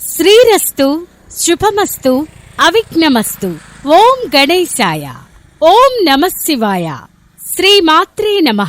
శ్రీరస్తు శుభమస్తు అవిఘ్నమస్తు ఓం గణేశాయ ఓం నమ శివాయ. శ్రీమాత్రే నమ.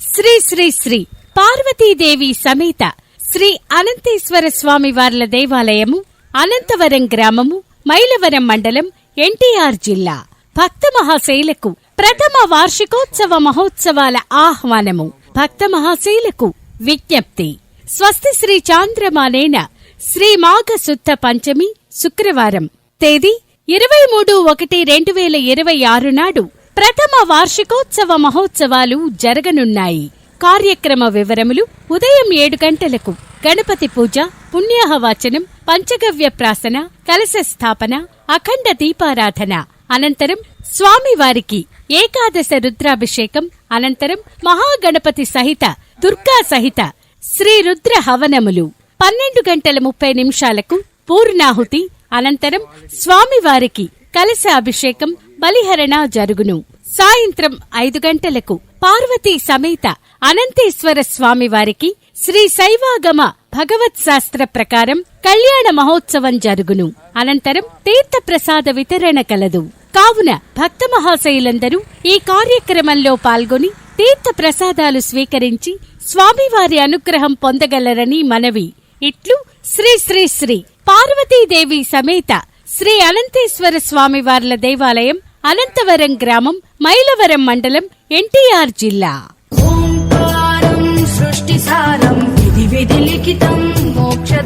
శ్రీ శ్రీ శ్రీ పార్వతీదేవి సమేత శ్రీ అనంతేశ్వర స్వామి వార్ల దేవాలయము అనంతవరం గ్రామము మైలవరం మండలం ఎన్టీఆర్ జిల్లా భక్త మహాశైలకు ప్రథమ వార్షికోత్సవ మహోత్సవాల ఆహ్వానము. భక్త మహాశైలకు విజ్ఞప్తి. స్వస్తి శ్రీ చాంద్రమానేన శ్రీ మాఘ శుద్ధ పంచమి శుక్రవారం తేదీ ఇరవై మూడు ఒకటి రెండు వేల ఇరవై ఆరు నాడు ప్రథమ వార్షికోత్సవ మహోత్సవాలు జరగనున్నాయి. కార్యక్రమ వివరములు ఉదయం ఏడు గంటలకు గణపతి పూజ పుణ్యాహవాచనం పంచగవ్య ప్రాసన కలశ స్థాపన అఖండ దీపారాధన. అనంతరం స్వామివారికి ఏకాదశ రుద్రాభిషేకం అనంతరం మహాగణపతి సహిత దుర్గా సహిత శ్రీ రుద్ర హవనములు. పన్నెండు గంటల ముప్పై నిమిషాలకు పూర్ణాహుతి అనంతరం స్వామివారికి కలశ అభిషేకం బలిహరణ జరుగును. సాయంత్రం ఐదు గంటలకు పార్వతీ సమేత అనంతేశ్వర స్వామివారికి శ్రీ శైవాగమ భగవత్ శాస్త్ర ప్రకారం కళ్యాణ మహోత్సవం జరుగును. అనంతరం తీర్థ ప్రసాద వితరణ కలదు. కావున భక్త మహాశయులందరూ ఈ కార్యక్రమంలో పాల్గొని తీర్థ ప్రసాదాలు స్వీకరించి స్వామివారి అనుగ్రహం పొందగలరని మనవి. ఇట్లు శ్రీ శ్రీ శ్రీ పార్వతీదేవి సమేత శ్రీ అనంతేశ్వర స్వామివార్ల దేవాలయం అనంతవరం గ్రామం మైలవరం మండలం ఎన్టీఆర్ జిల్లా.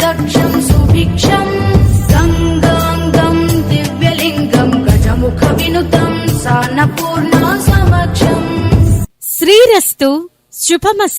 మోక్షదక్షం సుభిక్షం గంగాంగం దివ్యలింగం గజముఖ వినుతం సాన్నపూర్ణ సమక్షం. శ్రీరస్తు శుభమస్తు.